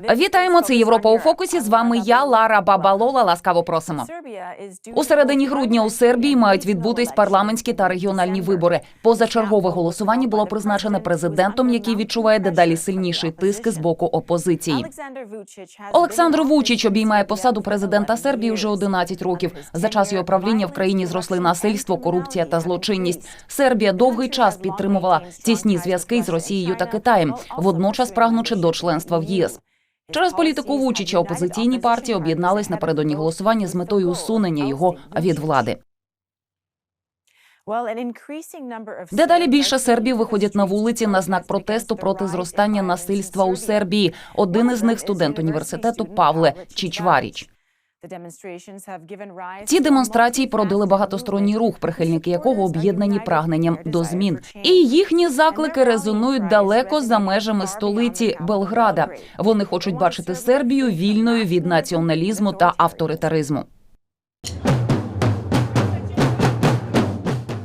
Вітаємо, це Європа у фокусі. З вами я, Лара Бабалола. Ласкаво просимо. У середині грудня у Сербії мають відбутись парламентські та регіональні вибори. Позачергове голосування було призначене президентом, який відчуває дедалі сильніший тиск з боку опозиції. Олександр Вучич обіймає посаду президента Сербії вже 11 років. За час його правління в країні зросли насильство, корупція та злочинність. Сербія довгий час підтримувала тісні зв'язки з Росією та Китаєм, водночас прагнучи до членства в ЄС. Через політику Вучича опозиційні партії об'єднались напередодні голосування з метою усунення його від влади. Дедалі більше сербів виходять на вулиці на знак протесту проти зростання насильства у Сербії. Один із них студент університету Павле Чічваріч. Ці демонстрації породили багатосторонній рух, прихильники якого об'єднані прагненням до змін. І їхні заклики резонують далеко за межами столиці Белграда. Вони хочуть бачити Сербію вільною від націоналізму та авторитаризму.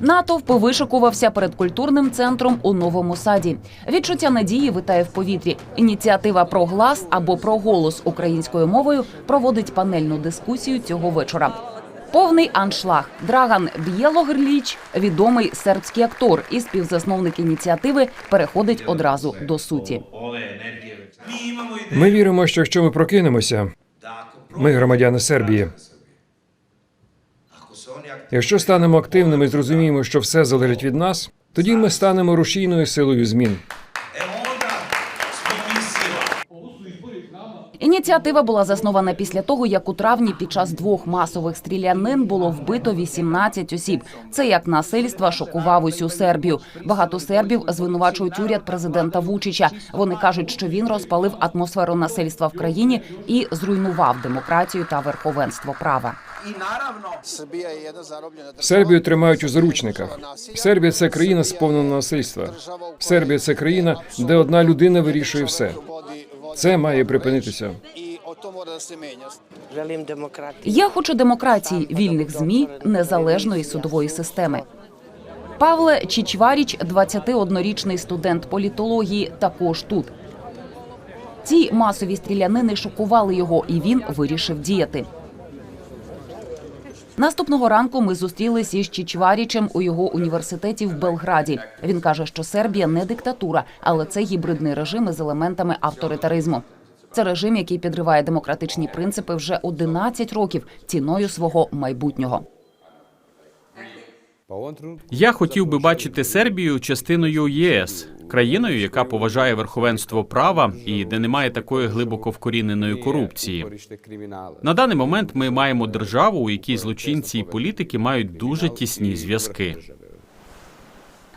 Натовп вишикувався перед культурним центром у новому саді. Відчуття надії витає в повітрі. Ініціатива про глас або про голос українською мовою проводить панельну дискусію цього вечора. Повний аншлаг. Драган Б'єлогрліч, відомий сербський актор і співзасновник ініціативи, переходить одразу до суті. Ми віримо, що якщо ми прокинемося, ми громадяни Сербії. Якщо станемо активними і зрозуміємо, що все залежить від нас, тоді ми станемо рушійною силою змін. Ініціатива була заснована після того, як у травні під час двох масових стрілянин було вбито 18 осіб. Це як насильство шокував усю Сербію. Багато сербів звинувачують уряд президента Вучича. Вони кажуть, що він розпалив атмосферу насильства в країні і зруйнував демократію та верховенство права. Srbija je jedna zarobljena država. Сербію тримають у заручниках. Сербія це країна сповнена насильства. Сербія це країна, де одна людина вирішує все. Це має припинитися. se. Želim demokratiju. Я хочу демократії, вільних змі, незалежної судової системи. Павле Чічваріч, 21-річний студент політології, також тут. Ці масові стрілянини шокували його, і він вирішив діяти. Наступного ранку ми зустрілися із Чічварічем у його університеті в Белграді. Він каже, що Сербія не диктатура, але це гібридний режим із елементами авторитаризму. Це режим, який підриває демократичні принципи вже 11 років ціною свого майбутнього. Я хотів би бачити Сербію частиною ЄС, країною, яка поважає верховенство права і де немає такої глибоко вкоріненої корупції. На даний момент ми маємо державу, у якій злочинці і політики мають дуже тісні зв'язки.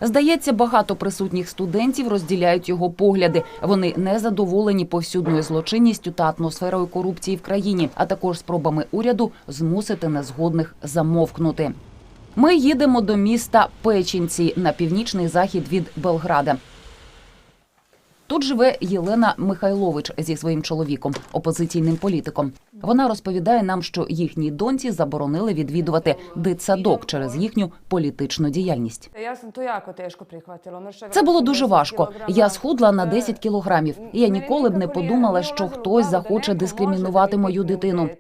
Здається, багато присутніх студентів розділяють його погляди. Вони не задоволені повсюдною злочинністю та атмосферою корупції в країні, а також спробами уряду змусити незгодних замовкнути. Ми їдемо до міста Печінці на північний захід від Белграда. Тут живе Єлена Михайлович зі своїм чоловіком, опозиційним політиком. Вона розповідає нам, що їхній доньці заборонили відвідувати дитсадок через їхню політичну діяльність. Це було дуже важко. Я схудла на Е, 10 кілограмів. Я ніколи б не подумала, що хтось захоче дискримінувати мою дитину.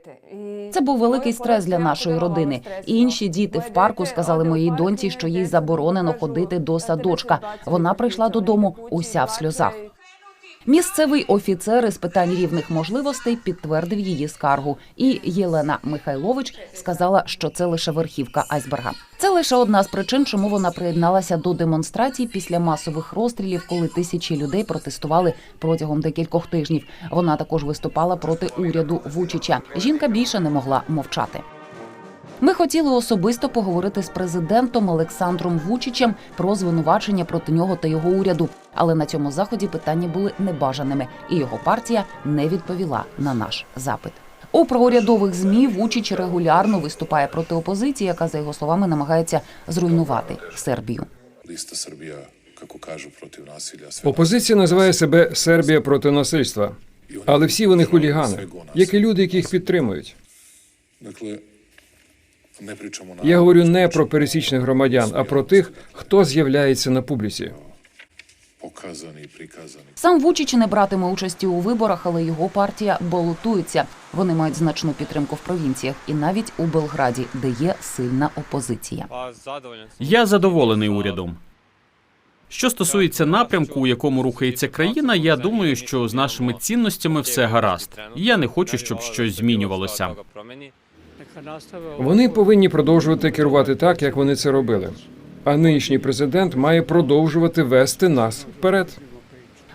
Це був великий стрес для нашої родини. І інші діти в парку сказали моїй доньці, що їй заборонено ходити до садочка. Вона прийшла додому уся в сльозах. Місцевий офіцер із питань рівних можливостей підтвердив її скаргу. І Єлена Михайлович сказала, що це лише верхівка айсберга. Це лише одна з причин, чому вона приєдналася до демонстрацій після масових розстрілів, коли тисячі людей протестували протягом декількох тижнів. Вона також виступала проти уряду Вучича. Жінка більше не могла мовчати. Ми хотіли особисто поговорити з президентом Олександром Вучичем про звинувачення проти нього та його уряду. Але на цьому заході питання були небажаними, і його партія не відповіла на наш запит. У проурядових змі Вучич регулярно виступає проти опозиції, яка за його словами намагається зруйнувати Сербію. Kako kažu, protiv nasilja. Sve Опозиція називає себе Сербія проти насильства, але всі вони хулігани, як і люди, які їх підтримують. Я говорю не про пересічних громадян, а про тих, хто з'являється на публіці. Сам Вучич не братиме участі у виборах, але його партія балотується. Вони мають значну підтримку в провінціях і навіть у Белграді, де є сильна опозиція. Я задоволений урядом. Що стосується напрямку, у якому рухається країна, я думаю, що з нашими цінностями все гаразд. Я не хочу, щоб щось змінювалося. Вони повинні продовжувати керувати так, як вони це робили. А нинішній президент має продовжувати вести нас вперед.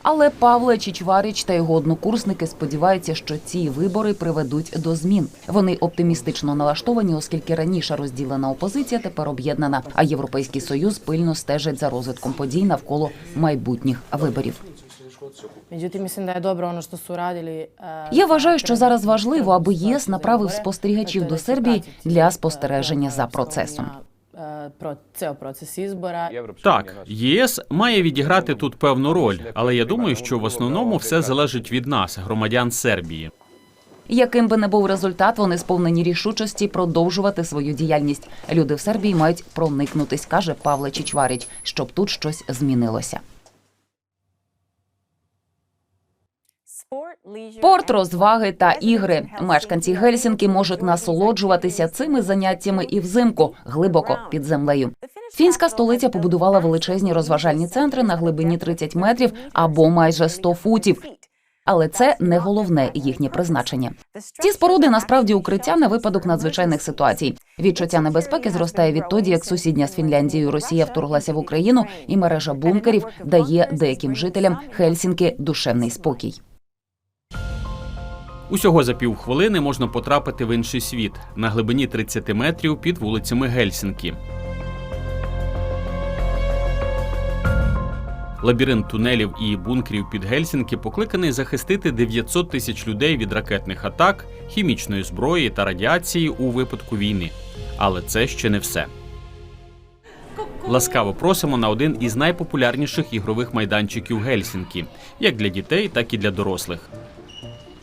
Але Павле Чичваріч та його однокурсники сподіваються, що ці вибори приведуть до змін. Вони оптимістично налаштовані, оскільки раніше розділена опозиція тепер об'єднана, а європейський союз пильно стежить за розвитком подій навколо майбутніх виборів. Međutim, mislim da je dobro ono što su radili. Я вважаю, що зараз важливо, аби ЄС направив спостерігачів до Сербії для спостереження за процесом. e, pro- ceo proces izbora. Так, ЄС має відіграти тут певну роль, але я думаю, що в основному все залежить від нас, громадян Сербії. Яким би не був результат, вони сповнені рішучості продовжувати свою діяльність. Люди в Сербії мають проникнутись, каже Павле Чичваріч, щоб тут щось змінилося. Спорт, розваги та ігри. Мешканці Гельсінки можуть насолоджуватися цими заняттями і взимку глибоко під землею. Фінська столиця побудувала величезні розважальні центри на глибині 30 метрів або майже 100 футів. Але це не головне їхнє призначення. Ці споруди насправді укриття на випадок надзвичайних ситуацій. Відчуття небезпеки зростає відтоді, як сусідня з Фінляндією Росія вторглася в Україну, і мережа бункерів дає деяким жителям Хельсінки душевний спокій. Усього за півхвилини можна потрапити в інший світ на глибині 30 метрів під вулицями Гельсінкі. Лабіринт тунелів і бункерів під Гельсінкі покликаний захистити 900 тисяч людей від ракетних атак, хімічної зброї та радіації у випадку війни. Але це ще не все. Ласкаво просимо на один із найпопулярніших ігрових майданчиків Гельсінкі, як для дітей, так і для дорослих.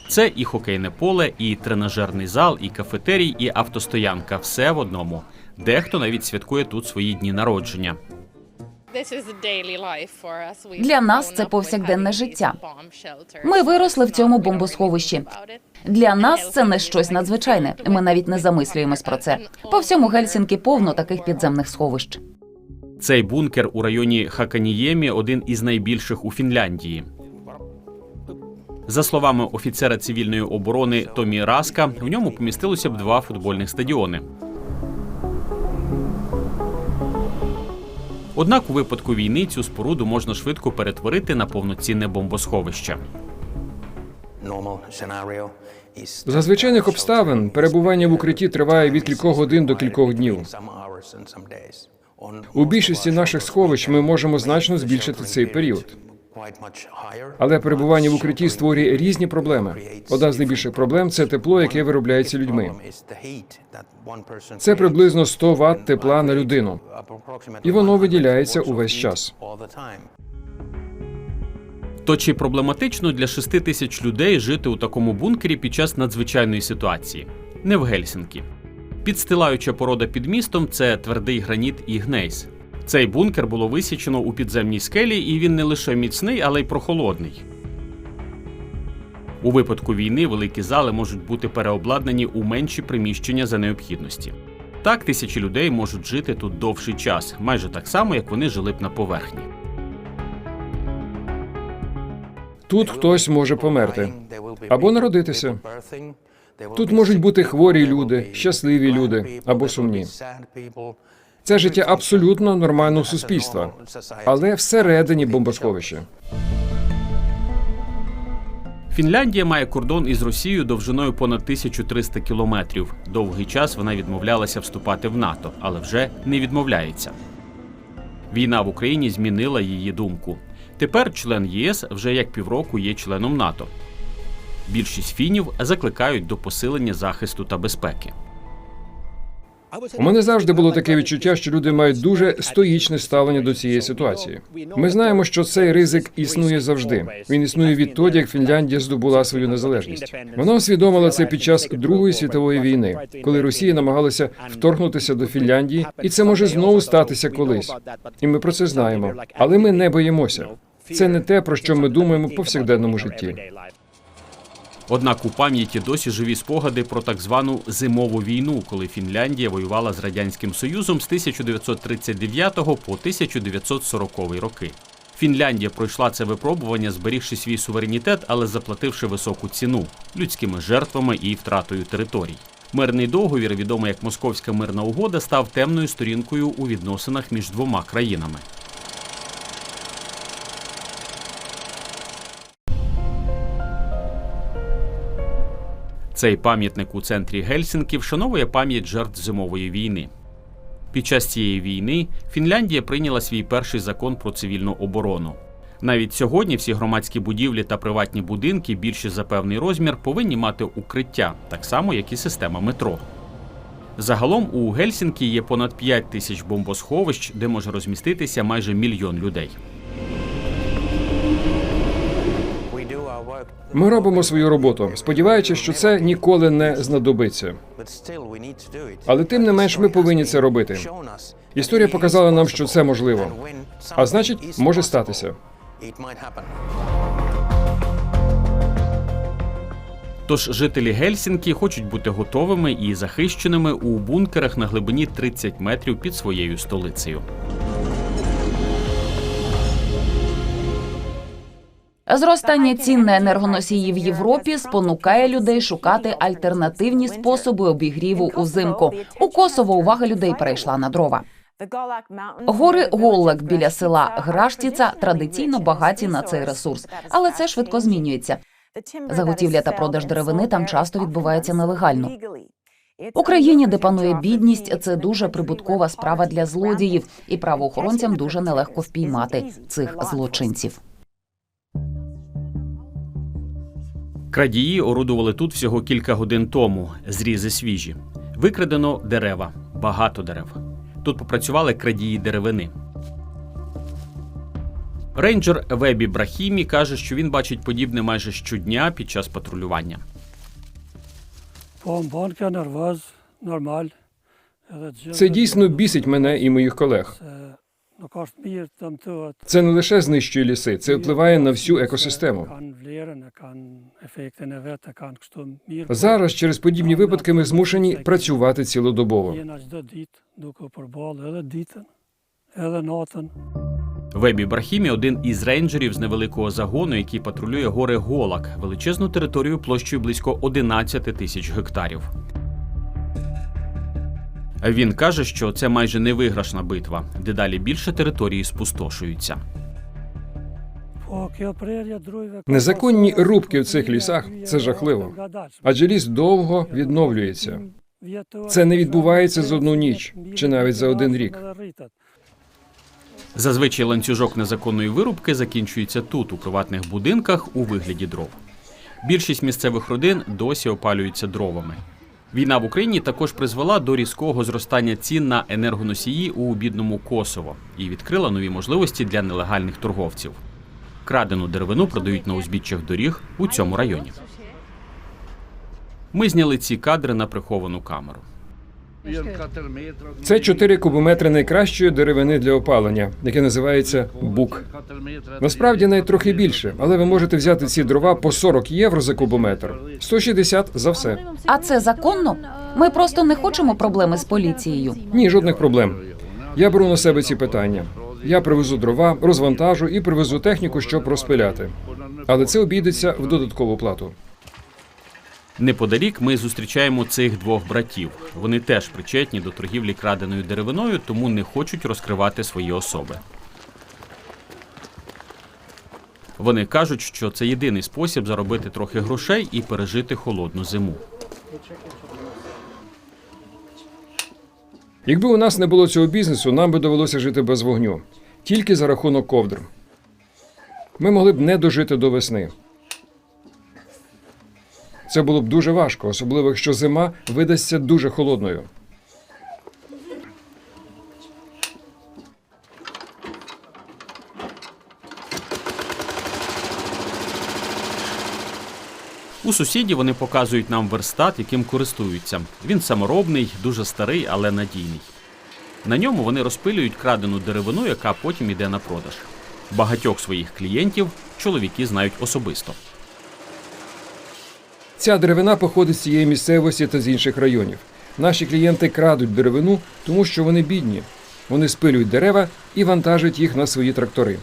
Це і хокейне поле, і тренажерний зал, і кафетерій, і автостоянка. Все в одному. Дехто навіть святкує тут свої дні народження. Для нас це повсякденне життя. Ми виросли в цьому бомбосховищі. Для нас це не щось надзвичайне. Ми навіть не замислюємось про це. По всьому Гельсінки повно таких підземних сховищ. Цей бункер у районі Хаканіємі один із найбільших у Фінляндії. За словами офіцера цивільної оборони Томі Раска, в ньому помістилося б два футбольних стадіони. Однак у випадку війни цю споруду можна швидко перетворити на повноцінне бомбосховище. За звичайних обставин перебування в укритті триває від кількох годин до кількох днів. У більшості наших сховищ ми можемо значно збільшити цей період. Але перебування в укритті створює різні проблеми. Одна з найбільших проблем це тепло, яке виробляється людьми. Це приблизно 100 Вт тепла на людину. І воно виділяється увесь час. То чи проблематично для 6 тисяч людей жити у такому бункері під час надзвичайної ситуації? Не в Гельсінкі. Підстилаюча порода під містом це твердий граніт і гнейс. Цей бункер було висічено у підземній скелі, і він не лише міцний, але й прохолодний. У випадку війни великі зали можуть бути переобладнані у менші приміщення за необхідності. Так тисячі людей можуть жити тут довший час, майже так само, як вони жили б на поверхні. Тут хтось може померти або народитися. Тут можуть бути хворі люди, щасливі люди або сумні. Це життя абсолютно нормального суспільства, але всередині бомбосховища. Фінляндія має кордон із Росією довжиною понад 1300 кілометрів. Довгий час вона відмовлялася вступати в НАТО, але вже не відмовляється. Війна в Україні змінила її думку. Тепер член ЄС вже як півроку є членом НАТО. Більшість фінів закликають до посилення захисту та безпеки. У мене завжди було таке відчуття, що люди мають дуже стоїчне ставлення до цієї ситуації. Ми знаємо, що цей ризик існує завжди. Він існує відтоді, як Фінляндія здобула свою незалежність. Вона усвідомила це під час Другої світової війни, коли Росія намагалася вторгнутися до Фінляндії, і це може знову статися колись. І ми про це знаємо. Але ми не боїмося. Це не те, про що ми думаємо в повсякденному житті. Однак у пам'яті досі живі спогади про так звану зимову війну, коли Фінляндія воювала з радянським союзом з 1939 по 1940 роки. Фінляндія пройшла це випробування, зберігши свій суверенітет, але заплативши високу ціну людськими жертвами і втратою територій. Мирний договір, відомий як Московська мирна угода, став темною сторінкою у відносинах між двома країнами. Цей пам'ятник у центрі Гельсінки вшановує пам'ять жертв зимової війни. Під час цієї війни Фінляндія прийняла свій перший закон про цивільну оборону. Навіть сьогодні всі громадські будівлі та приватні будинки, більші за певний розмір, повинні мати укриття, так само як і система метро. Загалом у Гельсінкі є понад 5 тисяч бомбосховищ, де може розміститися майже мільйон людей. Ми робимо свою роботу, сподіваючись, що це ніколи не знадобиться. Але тим не менш ми повинні це робити. Історія показала нам, що це можливо. А значить, може статися. Тож жителі Гельсінкі хочуть бути готовими і захищеними у бункерах на глибині 30 метрів під своєю столицею. Зростання цін на енергоносії в Європі спонукає людей шукати альтернативні способи обігріву узимку. У Косово увага людей перейшла на дрова. Гори Голлак біля села Граштіца традиційно багаті на цей ресурс, але це швидко змінюється. Заготівля та продаж деревини там часто відбувається нелегально. У країні, де панує бідність, це дуже прибуткова справа для злодіїв, і правоохоронцям дуже нелегко впіймати цих злочинців. Крадії орудували тут всього кілька годин тому. Зрізи свіжі. Викрадено дерева, багато дерев. Тут попрацювали крадії деревини. Рейнджер Вебі Брахімі каже, що він бачить подібне майже щодня під час патрулювання. Це дійсно бісить мене і моїх колег. Це не лише знищує ліси, це впливає на всю екосистему. Зараз через подібні випадки ми змушені працювати цілодобово. Вебі Брахімі один із рейнджерів з невеликого загону, який патрулює гори Голак, величезну територію площею близько 11 тисяч гектарів. Він каже, що це майже невиграшна битва, дедалі більше території спустошуються. Незаконні рубки в цих лісах це жахливо. Адже ліс довго відновлюється. Це не відбувається за одну ніч чи навіть за один рік. Зазвичай ланцюжок незаконної вирубки закінчується тут, у приватних будинках, у вигляді дров. Більшість місцевих родин досі опалюються дровами. Війна в Україні також призвела до різкого зростання цін на енергоносії у бідному Косово і відкрила нові можливості для нелегальних торговців. Крадену деревину продають на узбіччях доріг у цьому районі. Ми зняли ці кадри на приховану камеру. Це 4 кубометри найкращої деревини для опалення, яке називається бук. Насправді навіть трохи більше, але ви можете взяти ці дрова по 40 євро за кубометр, 160 за все. А це законно? Ми просто не хочемо проблеми з поліцією. Ні, жодних проблем. Я беру на себе ці питання. Я привезу дрова, розвантажу і привезу техніку, щоб розпиляти. Але це обійдеться в додаткову плату. Неподалік ми зустрічаємо цих двох братів. Вони теж причетні до торгівлі краденою деревиною, тому не хочуть розкривати свої особи. Вони кажуть, що це єдиний спосіб заробити трохи грошей і пережити холодну зиму. Якби у нас не було цього бізнесу, нам би довелося жити без вогню, тільки за рахунок ковдр. Ми могли б не дожити до весни. Це було б дуже важко, особливо якщо зима видасться дуже холодною. У сусідів вони показують нам верстат, яким користуються. Він саморобний, дуже старий, але надійний. На ньому вони розпилюють крадену деревину, яка потім йде на продаж. Багатьох своїх клієнтів чоловіки знають особисто. Ця деревина походить з цієї місцевості та з інших районів. Наші клієнти крадуть деревину, тому що вони бідні. Вони спилюють дерева і вантажать їх на свої трактори.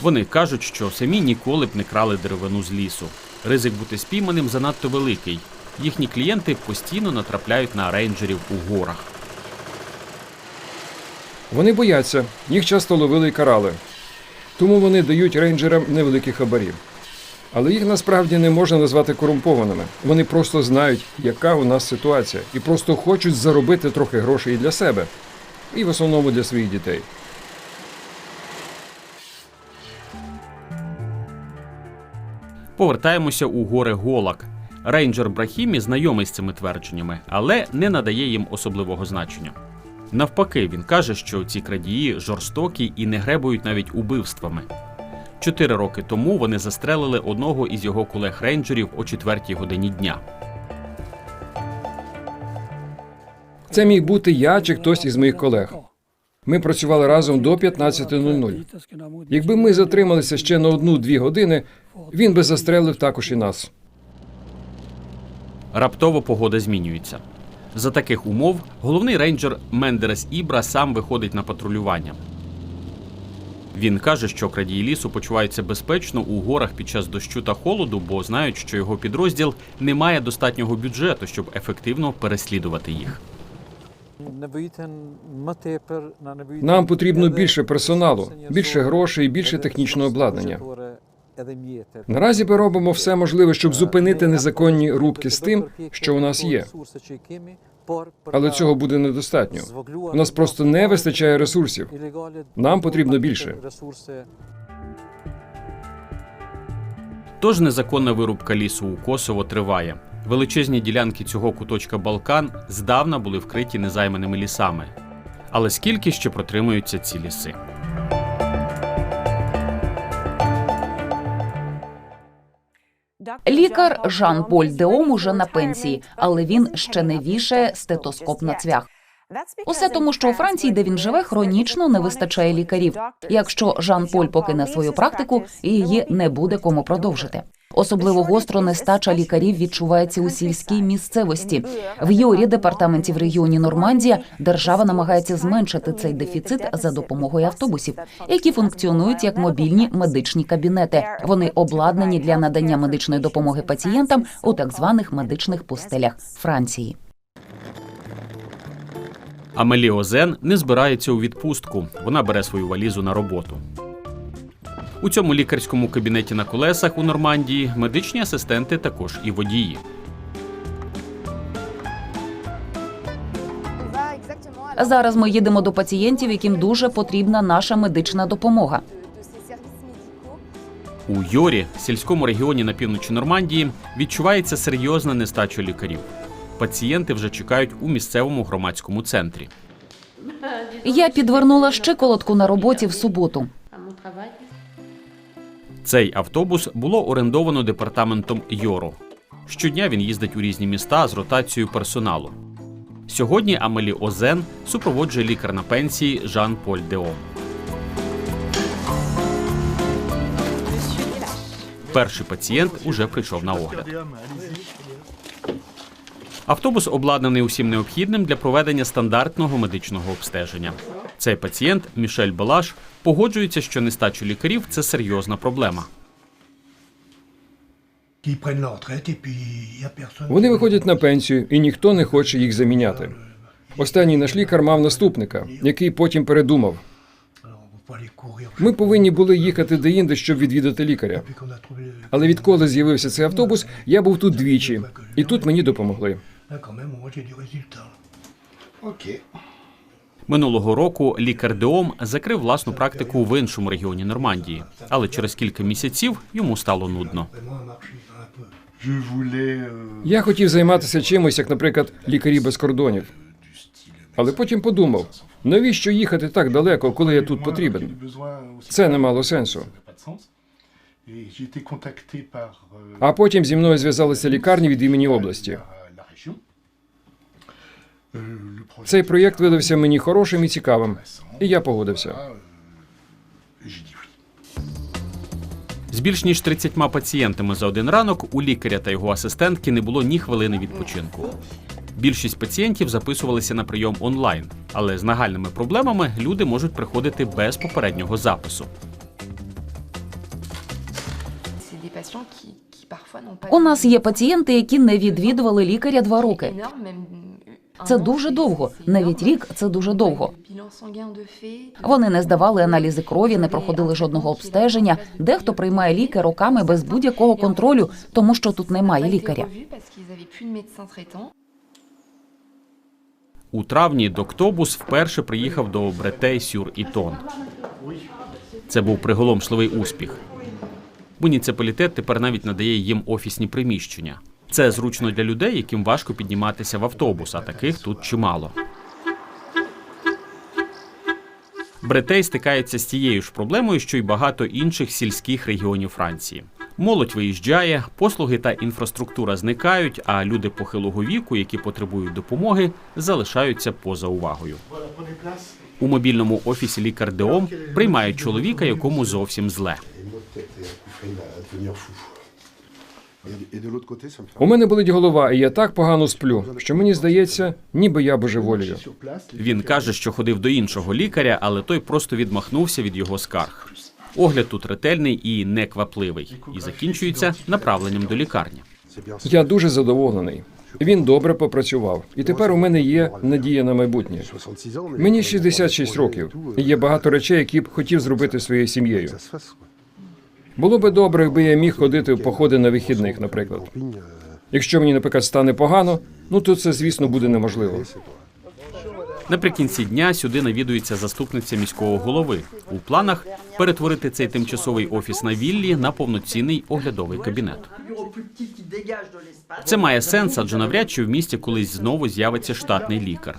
Вони кажуть, що самі ніколи б не крали деревину з лісу. Ризик бути спійманим занадто великий. Їхні клієнти постійно натрапляють на рейнджерів у горах. Вони бояться, їх часто ловили і карали. Тому вони дають рейнджерам невеликі хабарі. Але їх насправді не можна назвати корумпованими. Вони просто знають, яка у нас ситуація, і просто хочуть заробити трохи грошей для себе, і в основному для своїх дітей. Повертаємося у гори Голак. Рейнджер Брахімі знайомий з цими твердженнями, але не надає їм особливого значення. Навпаки, він каже, що ці крадії жорстокі і не гребують навіть убивствами. Чотири роки тому вони застрелили одного із його колег-рейнджерів о четвертій годині дня. Це міг бути я чи хтось із моїх колег. Ми працювали разом до 15.00. Якби ми затрималися ще на одну-дві години, він би застрелив також і нас. Раптово погода змінюється. За таких умов головний рейнджер Мендерес Ібра сам виходить на патрулювання. Він каже, що крадії лісу почуваються безпечно у горах під час дощу та холоду, бо знають, що його підрозділ не має достатнього бюджету, щоб ефективно переслідувати їх. Нам потрібно більше персоналу, більше грошей, більше технічного обладнання. Наразі ми робимо все можливе, щоб зупинити незаконні рубки з тим, що у нас є. Але цього буде недостатньо. У нас просто не вистачає ресурсів. Нам потрібно більше. Тож незаконна вирубка лісу у Косово триває. Величезні ділянки цього куточка Балкан здавна були вкриті незайманими лісами. Але скільки ще протримуються ці ліси? Лікар Жан Поль Деом уже на пенсії, але він ще не вішає стетоскоп на цвях. Усе тому, що у Франції, де він живе, хронічно не вистачає лікарів. Якщо Жан Поль покине свою практику, її не буде кому продовжити. Особливо гостро нестача лікарів відчувається у сільській місцевості. В Юрі, департаменті в регіоні Нормандія, держава намагається зменшити цей дефіцит за допомогою автобусів, які функціонують як мобільні медичні кабінети. Вони обладнані для надання медичної допомоги пацієнтам у так званих медичних пустелях Франції. Амелі Озен не збирається у відпустку. Вона бере свою валізу на роботу. У цьому лікарському кабінеті на колесах у Нормандії медичні асистенти також і водії. Зараз ми їдемо до пацієнтів, яким дуже потрібна наша медична допомога. У Йорі, сільському регіоні на півночі Нормандії, відчувається серйозна нестача лікарів. Пацієнти вже чекають у місцевому громадському центрі. Я підвернула щиколотку на роботі в суботу. Цей автобус було орендовано департаментом Йору. Щодня він їздить у різні міста з ротацією персоналу. Сьогодні Амелі Озен супроводжує лікар на пенсії Жан Поль Деом. Перший пацієнт уже прийшов на огляд. Автобус обладнаний усім необхідним для проведення стандартного медичного обстеження. Цей пацієнт Мішель Белаш погоджується, що нестача лікарів це серйозна проблема. Вони виходять на пенсію, і ніхто не хоче їх заміняти. Останній наш лікар мав наступника, який потім передумав. Ми повинні були їхати деінде, щоб відвідати лікаря. Але відколи з'явився цей автобус, я був тут двічі, і тут мені допомогли. Минулого року лікар Деом закрив власну практику в іншому регіоні Нормандії, але через кілька місяців йому стало нудно. Я хотів займатися чимось, як, наприклад, лікарі без кордонів. Але потім подумав, навіщо їхати так далеко, коли я тут потрібен? Це не мало сенсу. А потім зі мною зв'язалися лікарні від імені області. Цей проєкт видався мені хорошим і цікавим, і я погодився. З більш ніж 30 пацієнтами за один ранок у лікаря та його асистентки не було ні хвилини відпочинку. Більшість пацієнтів записувалися на прийом онлайн, але з нагальними проблемами люди можуть приходити без попереднього запису. У нас є пацієнти, які не відвідували лікаря два роки. Це дуже довго. Навіть рік це дуже довго. Вони не здавали аналізи крові, не проходили жодного обстеження. Дехто приймає ліки роками без будь-якого контролю, тому що тут немає лікаря. У травні Доктобус вперше приїхав до Бретей сюр ітон. Це був приголомшливий успіх. Муніципалітет тепер навіть надає їм офісні приміщення. Це зручно для людей, яким важко підніматися в автобус, а таких тут чимало. Бретей стикається з тією ж проблемою, що й багато інших сільських регіонів Франції. Молодь виїжджає, послуги та інфраструктура зникають, а люди похилого віку, які потребують допомоги, залишаються поза увагою. У мобільному офісі лікар Деом приймають чоловіка, якому зовсім зле. У мене болить голова, і я так погано сплю, що мені здається, ніби я божеволію. Він каже, що ходив до іншого лікаря, але той просто відмахнувся від його скарг. Огляд тут ретельний і неквапливий, і закінчується направленням до лікарні. Я дуже задоволений. Він добре попрацював, і тепер у мене є надія на майбутнє. Мені 66 років, і є багато речей, які б хотів зробити своєю сім'єю. Було би добре, якби я міг ходити в походи на вихідних, наприклад. Якщо мені, наприклад, стане погано, ну то це, звісно, буде неможливо. Наприкінці дня сюди навідується заступниця міського голови. У планах перетворити цей тимчасовий офіс на віллі на повноцінний оглядовий кабінет. Це має сенс, адже навряд чи в місті колись знову з'явиться штатний лікар.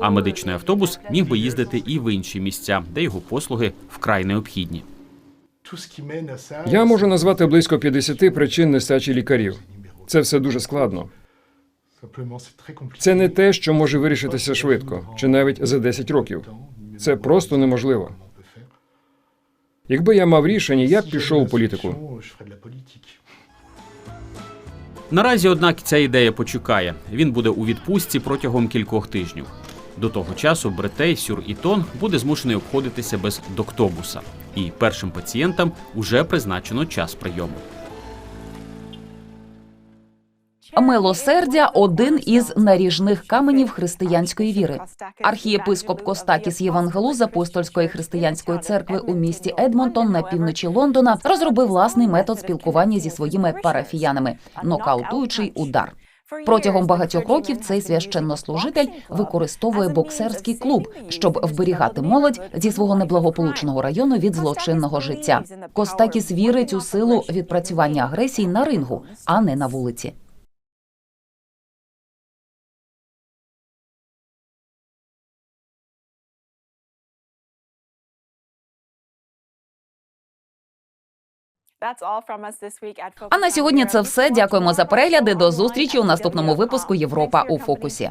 А медичний автобус міг би їздити і в інші місця, де його послуги вкрай необхідні. Я можу назвати близько 50 причин нестачі лікарів. Це все дуже складно. Це не те, що може вирішитися швидко, чи навіть за 10 років. Це просто неможливо. Якби я мав рішення, я б пішов у політику. Наразі, однак, ця ідея почекає. Він буде у відпустці протягом кількох тижнів. До того часу Бретей Сюр Ітон буде змушений обходитися без доктобуса. І першим пацієнтам уже призначено час прийому. Милосердя один із наріжних каменів християнської віри. Архієпископ Костакіс Євангелу з апостольської християнської церкви у місті Едмонтон на півночі Лондона розробив власний метод спілкування зі своїми парафіянами нокаутуючий удар. Протягом багатьох років цей священнослужитель використовує боксерський клуб, щоб вберігати молодь зі свого неблагополучного району від злочинного життя. Костакіс вірить у силу відпрацювання агресії на рингу, а не на вулиці. А на сьогодні це все. Дякуємо за перегляди. До зустрічі у наступному випуску Європа у фокусі.